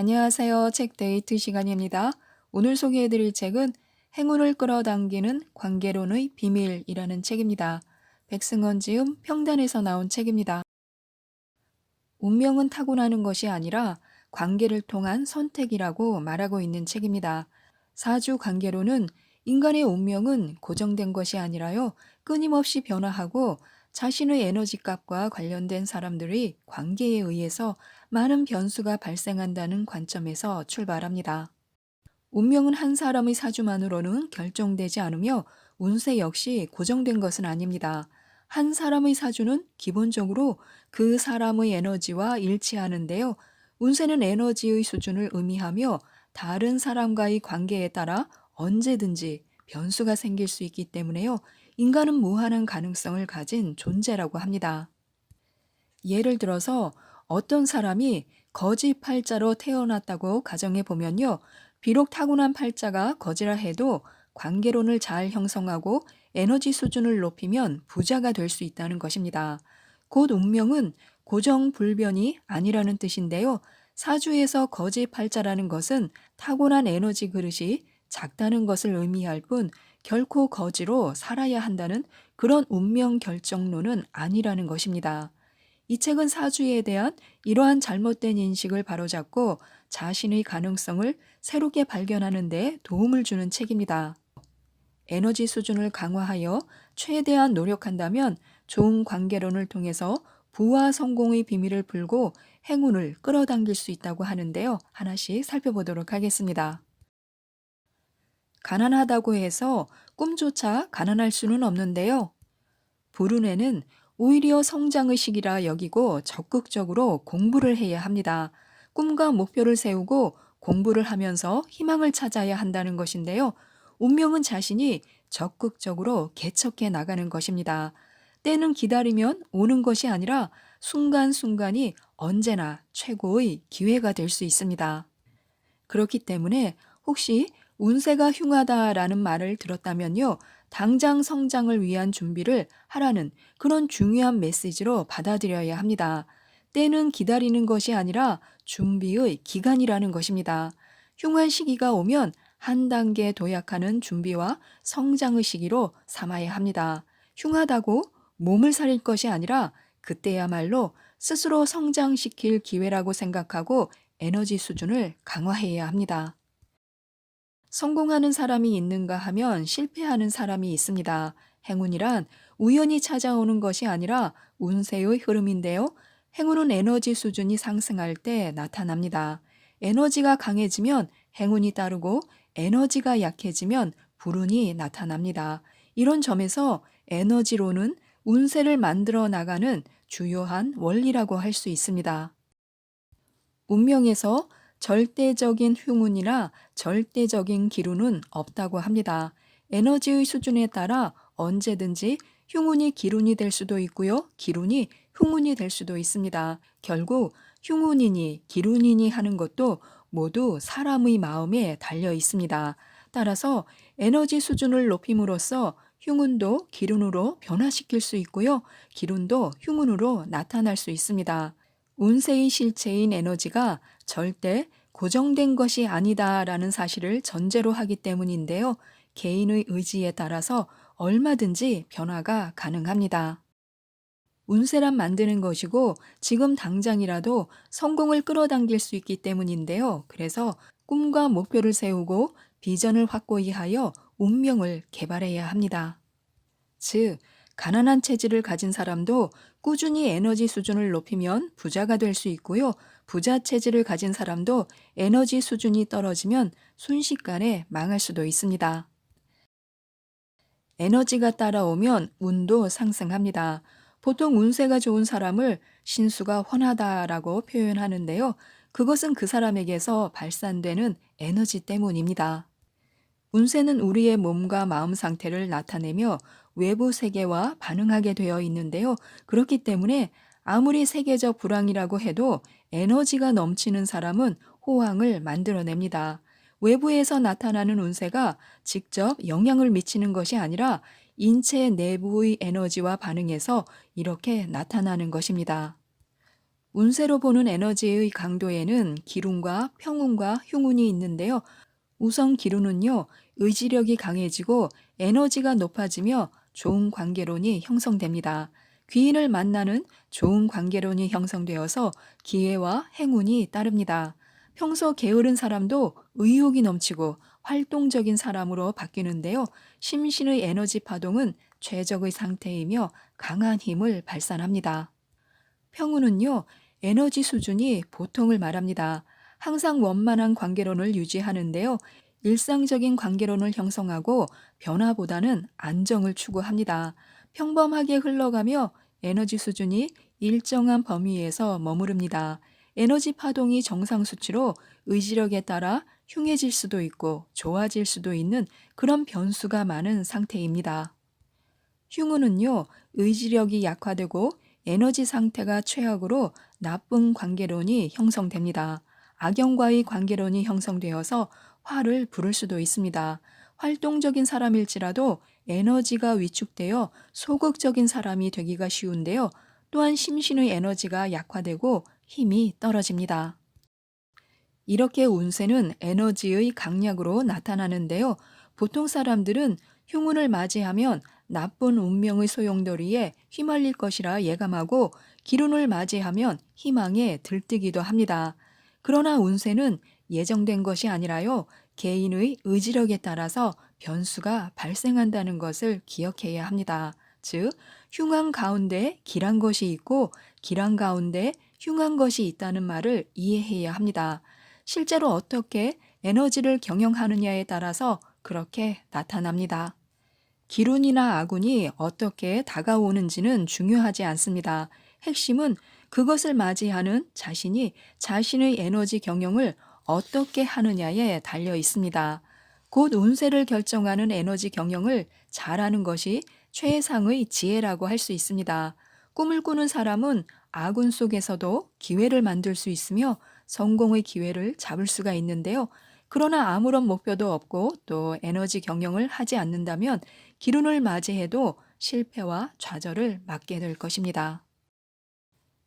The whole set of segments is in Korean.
안녕하세요. 책 데이트 시간입니다. 오늘 소개해드릴 책은 행운을 끌어당기는 관계론의 비밀이라는 책입니다. 백승원 지음 평단에서 나온 책입니다. 운명은 타고나는 것이 아니라 관계를 통한 선택이라고 말하고 있는 책입니다. 사주 관계론은 인간의 운명은 고정된 것이 아니라요. 끊임없이 변화하고 자신의 에너지 값과 관련된 사람들의 관계에 의해서 많은 변수가 발생한다는 관점에서 출발합니다. 운명은 한 사람의 사주만으로는 결정되지 않으며 운세 역시 고정된 것은 아닙니다. 한 사람의 사주는 기본적으로 그 사람의 에너지와 일치하는데요. 운세는 에너지의 수준을 의미하며 다른 사람과의 관계에 따라 언제든지 변수가 생길 수 있기 때문에요. 인간은 무한한 가능성을 가진 존재라고 합니다. 예를 들어서 어떤 사람이 거지 팔자로 태어났다고 가정해 보면요. 비록 타고난 팔자가 거지라 해도 관계론을 잘 형성하고 에너지 수준을 높이면 부자가 될 수 있다는 것입니다. 곧 운명은 고정불변이 아니라는 뜻인데요. 사주에서 거지 팔자라는 것은 타고난 에너지 그릇이 작다는 것을 의미할 뿐 결코 거지로 살아야 한다는 그런 운명 결정론은 아니라는 것입니다. 이 책은 사주에 대한 이러한 잘못된 인식을 바로잡고 자신의 가능성을 새롭게 발견하는 데 도움을 주는 책입니다. 에너지 수준을 강화하여 최대한 노력한다면 좋은 관계론을 통해서 부와 성공의 비밀을 풀고 행운을 끌어당길 수 있다고 하는데요. 하나씩 살펴보도록 하겠습니다. 가난하다고 해서 꿈조차 가난할 수는 없는데요. 불운에는 오히려 성장의 시기라 여기고 적극적으로 공부를 해야 합니다. 꿈과 목표를 세우고 공부를 하면서 희망을 찾아야 한다는 것인데요. 운명은 자신이 적극적으로 개척해 나가는 것입니다. 때는 기다리면 오는 것이 아니라 순간순간이 언제나 최고의 기회가 될 수 있습니다. 그렇기 때문에 혹시 운세가 흉하다라는 말을 들었다면요. 당장 성장을 위한 준비를 하라는 그런 중요한 메시지로 받아들여야 합니다. 때는 기다리는 것이 아니라 준비의 기간이라는 것입니다. 흉한 시기가 오면 한 단계 도약하는 준비와 성장의 시기로 삼아야 합니다. 흉하다고 몸을 살릴 것이 아니라 그때야말로 스스로 성장시킬 기회라고 생각하고 에너지 수준을 강화해야 합니다. 성공하는 사람이 있는가 하면 실패하는 사람이 있습니다. 행운이란 우연히 찾아오는 것이 아니라 운세의 흐름인데요. 행운은 에너지 수준이 상승할 때 나타납니다. 에너지가 강해지면 행운이 따르고 에너지가 약해지면 불운이 나타납니다. 이런 점에서 에너지로는 운세를 만들어 나가는 주요한 원리라고 할 수 있습니다. 운명에서 절대적인 흉운이나 절대적인 기운은 없다고 합니다. 에너지의 수준에 따라 언제든지 흉운이 기운이 될 수도 있고요. 기운이 흉운이 될 수도 있습니다. 결국 흉운이니 기운이니 하는 것도 모두 사람의 마음에 달려 있습니다. 따라서 에너지 수준을 높임으로써 흉운도 기운으로 변화시킬 수 있고요. 기운도 흉운으로 나타날 수 있습니다. 운세의 실체인 에너지가 절대 고정된 것이 아니다라는 사실을 전제로 하기 때문인데요. 개인의 의지에 따라서 얼마든지 변화가 가능합니다. 운세란 만드는 것이고 지금 당장이라도 성공을 끌어당길 수 있기 때문인데요. 그래서 꿈과 목표를 세우고 비전을 확고히 하여 운명을 개발해야 합니다. 즉, 가난한 체질을 가진 사람도 꾸준히 에너지 수준을 높이면 부자가 될 수 있고요. 부자 체질을 가진 사람도 에너지 수준이 떨어지면 순식간에 망할 수도 있습니다. 에너지가 따라오면 운도 상승합니다. 보통 운세가 좋은 사람을 신수가 훤하다라고 표현하는데요. 그것은 그 사람에게서 발산되는 에너지 때문입니다. 운세는 우리의 몸과 마음 상태를 나타내며 외부 세계와 반응하게 되어 있는데요. 그렇기 때문에 아무리 세계적 불황이라고 해도 에너지가 넘치는 사람은 호황을 만들어냅니다. 외부에서 나타나는 운세가 직접 영향을 미치는 것이 아니라 인체 내부의 에너지와 반응해서 이렇게 나타나는 것입니다. 운세로 보는 에너지의 강도에는 기운과 평운과 흉운이 있는데요. 우선 기운은요, 의지력이 강해지고 에너지가 높아지며 좋은 관계론이 형성됩니다. 귀인을 만나는 좋은 관계론이 형성되어서 기회와 행운이 따릅니다. 평소 게으른 사람도 의욕이 넘치고 활동적인 사람으로 바뀌는데요. 심신의 에너지 파동은 최적의 상태이며 강한 힘을 발산합니다. 평운은요, 에너지 수준이 보통을 말합니다. 항상 원만한 관계론을 유지하는데요. 일상적인 관계론을 형성하고 변화보다는 안정을 추구합니다. 평범하게 흘러가며 에너지 수준이 일정한 범위에서 머무릅니다. 에너지 파동이 정상 수치로 의지력에 따라 흉해질 수도 있고 좋아질 수도 있는 그런 변수가 많은 상태입니다. 흉은은요, 의지력이 약화되고 에너지 상태가 최악으로 나쁜 관계론이 형성됩니다. 악영과의 관계론이 형성되어서 화를 부를 수도 있습니다. 활동적인 사람일지라도 에너지가 위축되어 소극적인 사람이 되기가 쉬운데요. 또한 심신의 에너지가 약화되고 힘이 떨어집니다. 이렇게 운세는 에너지의 강약으로 나타나는데요. 보통 사람들은 흉운을 맞이하면 나쁜 운명의 소용돌이에 휘말릴 것이라 예감하고 기운을 맞이하면 희망에 들뜨기도 합니다. 그러나 운세는 예정된 것이 아니라요. 개인의 의지력에 따라서 변수가 발생한다는 것을 기억해야 합니다. 즉, 흉한 가운데 길한 것이 있고 길한 가운데 흉한 것이 있다는 말을 이해해야 합니다. 실제로 어떻게 에너지를 경영하느냐에 따라서 그렇게 나타납니다. 기운이나 아군이 어떻게 다가오는지는 중요하지 않습니다. 핵심은 그것을 맞이하는 자신이 자신의 에너지 경영을 어떻게 하느냐에 달려 있습니다. 곧 운세를 결정하는 에너지 경영을 잘하는 것이 최상의 지혜라고 할 수 있습니다. 꿈을 꾸는 사람은 아군 속에서도 기회를 만들 수 있으며 성공의 기회를 잡을 수가 있는데요. 그러나 아무런 목표도 없고 또 에너지 경영을 하지 않는다면 기운을 맞이해도 실패와 좌절을 맞게 될 것입니다.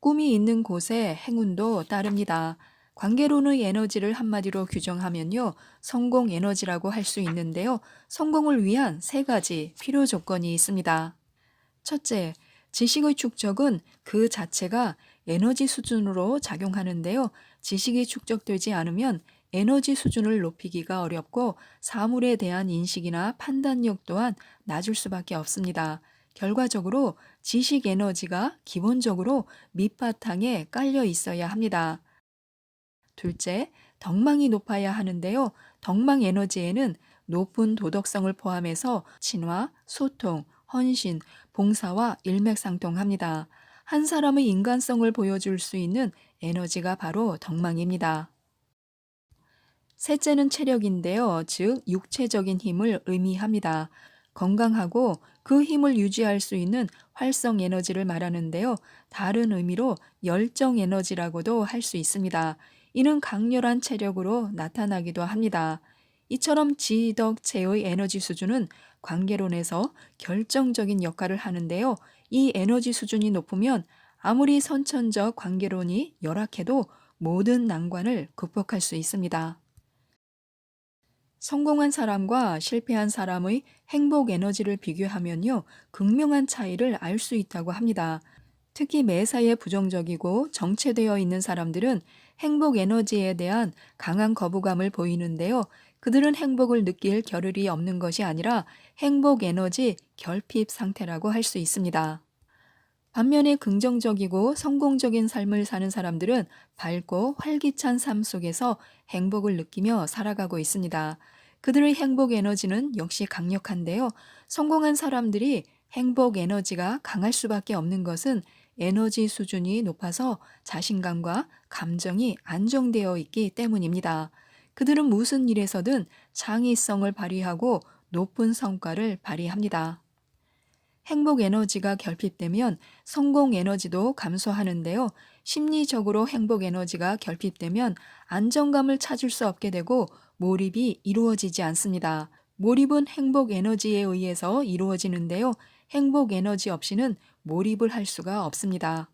꿈이 있는 곳에 행운도 따릅니다. 관계론의 에너지를 한마디로 규정하면요. 성공 에너지라고 할 수 있는데요. 성공을 위한 세 가지 필요 조건이 있습니다. 첫째, 지식의 축적은 그 자체가 에너지 수준으로 작용하는데요. 지식이 축적되지 않으면 에너지 수준을 높이기가 어렵고 사물에 대한 인식이나 판단력 또한 낮을 수밖에 없습니다. 결과적으로 지식 에너지가 기본적으로 밑바탕에 깔려 있어야 합니다. 둘째, 덕망이 높아야 하는데요. 덕망 에너지에는 높은 도덕성을 포함해서 친화, 소통, 헌신, 봉사와 일맥상통합니다. 한 사람의 인간성을 보여줄 수 있는 에너지가 바로 덕망입니다. 셋째는 체력인데요. 즉, 육체적인 힘을 의미합니다. 건강하고 그 힘을 유지할 수 있는 활성 에너지를 말하는데요. 다른 의미로 열정 에너지라고도 할 수 있습니다. 이는 강렬한 체력으로 나타나기도 합니다. 이처럼 지덕체의 에너지 수준은 관계론에서 결정적인 역할을 하는데요. 이 에너지 수준이 높으면 아무리 선천적 관계론이 열악해도 모든 난관을 극복할 수 있습니다. 성공한 사람과 실패한 사람의 행복 에너지를 비교하면요, 극명한 차이를 알 수 있다고 합니다. 특히 매사에 부정적이고 정체되어 있는 사람들은 행복 에너지에 대한 강한 거부감을 보이는데요. 그들은 행복을 느낄 겨를이 없는 것이 아니라 행복 에너지 결핍 상태라고 할 수 있습니다. 반면에 긍정적이고 성공적인 삶을 사는 사람들은 밝고 활기찬 삶 속에서 행복을 느끼며 살아가고 있습니다. 그들의 행복 에너지는 역시 강력한데요. 성공한 사람들이 행복 에너지가 강할 수밖에 없는 것은 에너지 수준이 높아서 자신감과 감정이 안정되어 있기 때문입니다. 그들은 무슨 일에서든 창의성을 발휘하고 높은 성과를 발휘합니다. 행복 에너지가 결핍되면 성공 에너지도 감소하는데요. 심리적으로 행복 에너지가 결핍되면 안정감을 찾을 수 없게 되고 몰입이 이루어지지 않습니다. 몰입은 행복 에너지에 의해서 이루어지는데요. 행복 에너지 없이는 몰입을 할 수가 없습니다.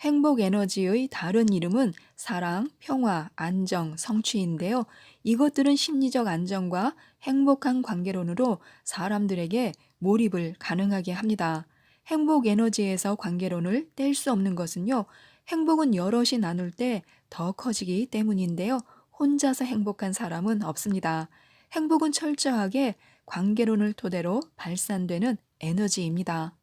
행복 에너지의 다른 이름은 사랑, 평화, 안정, 성취인데요. 이것들은 심리적 안정과 행복한 관계론으로 사람들에게 몰입을 가능하게 합니다. 행복 에너지에서 관계론을 뗄 수 없는 것은요. 행복은 여럿이 나눌 때 더 커지기 때문인데요. 혼자서 행복한 사람은 없습니다. 행복은 철저하게 관계론을 토대로 발산되는 에너지입니다.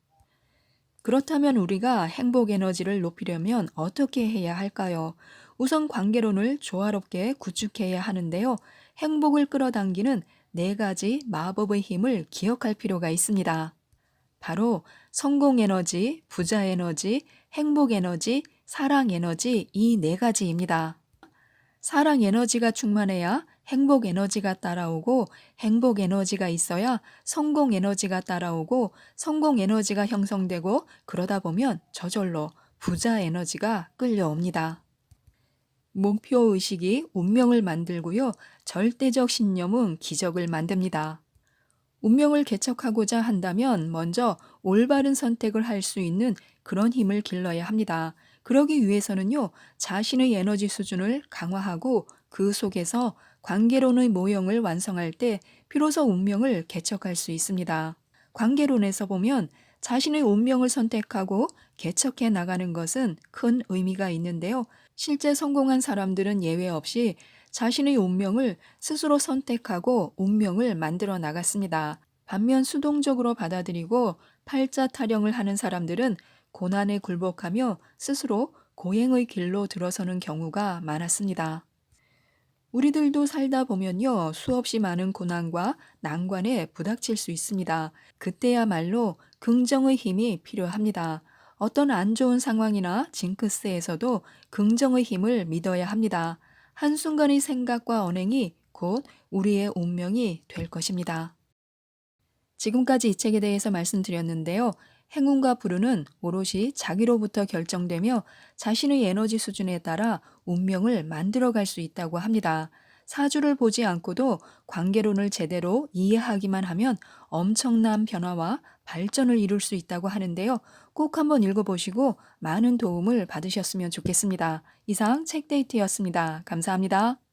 그렇다면 우리가 행복 에너지를 높이려면 어떻게 해야 할까요? 우선 관계론을 조화롭게 구축해야 하는데요. 행복을 끌어당기는 네 가지 마법의 힘을 기억할 필요가 있습니다. 바로 성공 에너지, 부자 에너지, 행복 에너지, 사랑 에너지 이 네 가지입니다. 사랑 에너지가 충만해야 행복 에너지가 따라오고 행복 에너지가 있어야 성공 에너지가 따라오고 성공 에너지가 형성되고 그러다 보면 저절로 부자 에너지가 끌려옵니다. 목표 의식이 운명을 만들고요. 절대적 신념은 기적을 만듭니다. 운명을 개척하고자 한다면 먼저 올바른 선택을 할 수 있는 그런 힘을 길러야 합니다. 그러기 위해서는요, 자신의 에너지 수준을 강화하고 그 속에서 관계론의 모형을 완성할 때 비로소 운명을 개척할 수 있습니다. 관계론에서 보면 자신의 운명을 선택하고 개척해 나가는 것은 큰 의미가 있는데요. 실제 성공한 사람들은 예외 없이 자신의 운명을 스스로 선택하고 운명을 만들어 나갔습니다. 반면 수동적으로 받아들이고 팔자 타령을 하는 사람들은 고난에 굴복하며 스스로 고행의 길로 들어서는 경우가 많았습니다. 우리들도 살다 보면요, 수없이 많은 고난과 난관에 부닥칠 수 있습니다. 그때야말로 긍정의 힘이 필요합니다. 어떤 안 좋은 상황이나 징크스에서도 긍정의 힘을 믿어야 합니다. 한순간의 생각과 언행이 곧 우리의 운명이 될 것입니다. 지금까지 이 책에 대해서 말씀드렸는데요. 행운과 불운은 오롯이 자기로부터 결정되며 자신의 에너지 수준에 따라 운명을 만들어갈 수 있다고 합니다. 사주를 보지 않고도 관계론을 제대로 이해하기만 하면 엄청난 변화와 발전을 이룰 수 있다고 하는데요. 꼭 한번 읽어보시고 많은 도움을 받으셨으면 좋겠습니다. 이상 책데이트였습니다. 감사합니다.